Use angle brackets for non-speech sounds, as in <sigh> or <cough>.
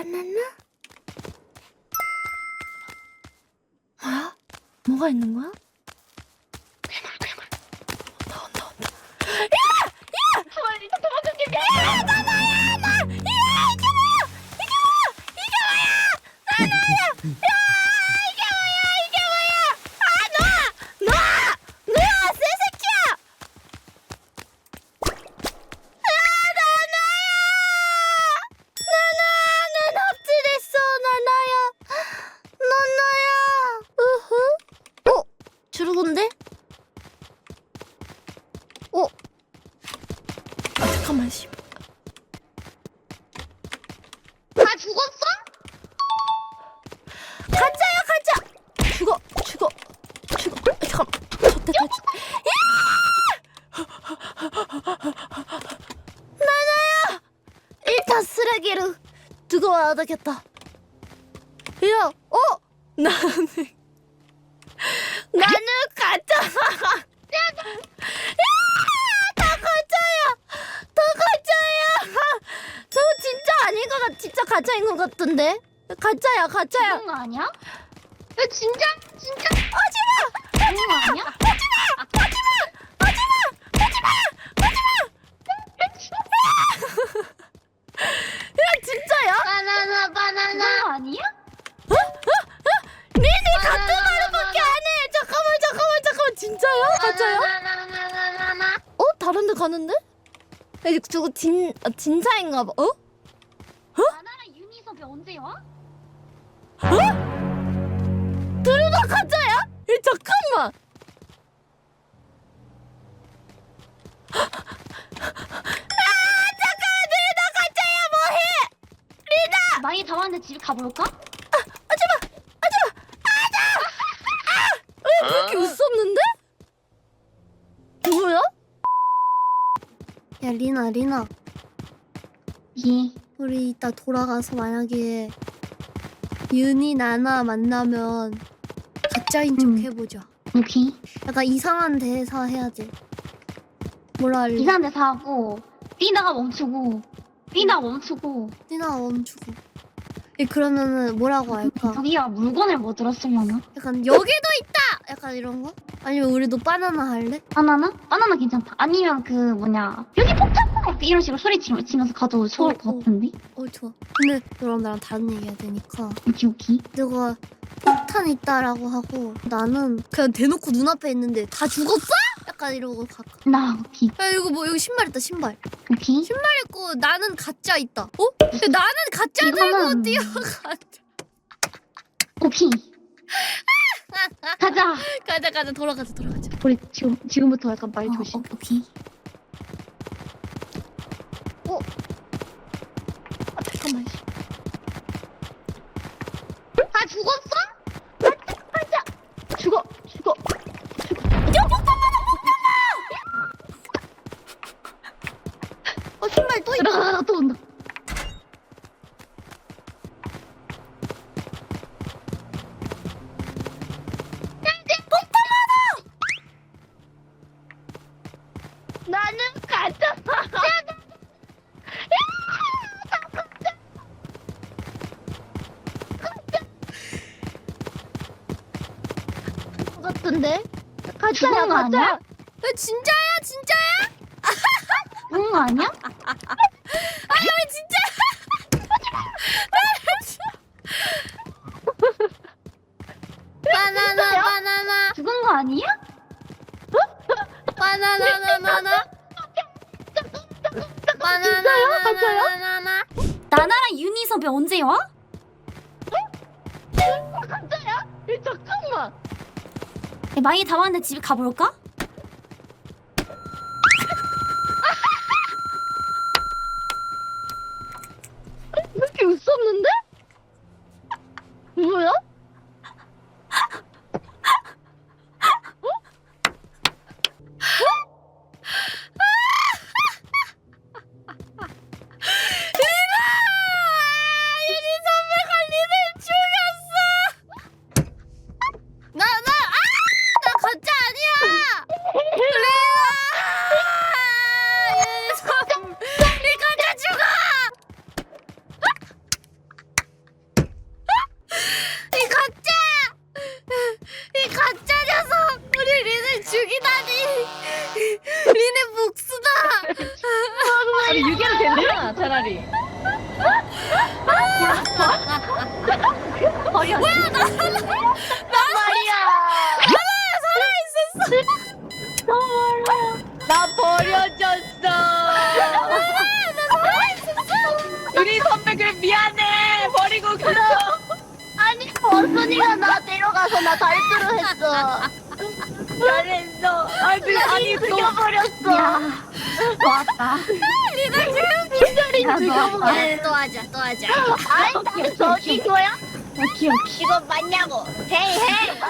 바나나? 뭐야? 뭐가 있는 거야? 45. 다 죽었어? 가짜야 가짜. 죽어 죽어 죽어. 아, 잠깐. 저때 다 죽. 나나야. 일단 쓰레기를 두고 와야겠다. 야, 어? 나는. 같던데? 가짜야 가짜야. 죽은 거 아니야? 야 진짜 진짜. 하지마! 거 아니야? 야 진짜야? 바나나 바나나. 죽은 거 아니야? 니네 바나나, 같은 말밖에 안 해. 잠깐만 잠깐만 잠깐만. 진짜야? 가짜야? 바나나나나나나. 어? 다른 데 가는데? 야 저거 진 아, 진짜인가 봐. 어? 바나나 유니섭이 언제 와? 둘다 가짜야? 야 잠깐만. 아 둘다 많이 다 왔는데 집에 가볼까? 하지마 하지마 하자. 아! 왜 그렇게 웃었는데? 뭐야? 야 리나 리나 예 우리 이따 돌아가서 만약에 윤이 나나 만나면 가짜인 척 음. 해보자. 오케이 약간 이상한 대사 해야지. 뭐라 할래? 이상한 데서 하고 삐나가 멈추고 삐나 멈추고 리나 멈추고. 예, 그러면은 뭐라고 할까? <laughs> 저기야 물건을 뭐 들었으려나? 약간 여기도 있다. 약간 이런 거? 아니면 우리도 바나나 할래? 바나나? 바나나 괜찮다 아니면 그 뭐냐 여기 폭탄 이런 식으로 소리 치- 치면서 가도 좋을 어, 것 어. 같은데? 어 좋아. 근데 너랑 나랑 다른 얘기해야 되니까. 오케이 오케이 내가 폭탄 있다라고 하고 나는 그냥 대놓고 눈앞에 있는데 다 죽었어? 약간 이러고 갈까? 나 오케이 야 이거 뭐 여기 신발 있다 신발. 오케이 신발 있고 나는 가짜 있다. 어? 야, 나는 가짜 들고 이거는- 뛰어가. 오케이 <laughs> 가자 가자 가자 돌아가자 돌아가자. 우리 지금 지금부터 약간 말 어, 조심 어, 오케이. 어? 아 잠깐만. 씨. 다 죽었어? 가자 가자 죽어 죽어 맞아. 어 신발 또 있다. 들어가다 또 온다 나는 가짜. 같은데? 가짜야 죽은 거 아니야? 가짜. 야 진짜야 진짜야? 거 아니야? <laughs> 아니 왜 진짜? <laughs> 바나나 바나나 죽은 거 아니야? 바나나 바나나 바나나 진짜요? 가짜요? 바나나 나나랑 유니섭이 언제 와? 가짜야? 야, 잠깐만 많이 다 왔는데 집에 가볼까? 죽이다니 <laughs> 니네 복수다. 아니 6개로 된대요 차라리. 거의 안 뭐야 나 말이야. 살아있었어. 나 버려졌어. 우리 선배 그 미안해. 버리고 그어. 아니 버순이가 나 데려가서 나 달수를 했어. 잘했어. 아니 아니 또 죽여버렸어. 좋았다. 리나 지금 야, 죽여버렸어. 또 하자 또 하자 아이 저기 거야? 오케이 오케이. 이거 맞냐고 헤이 헤이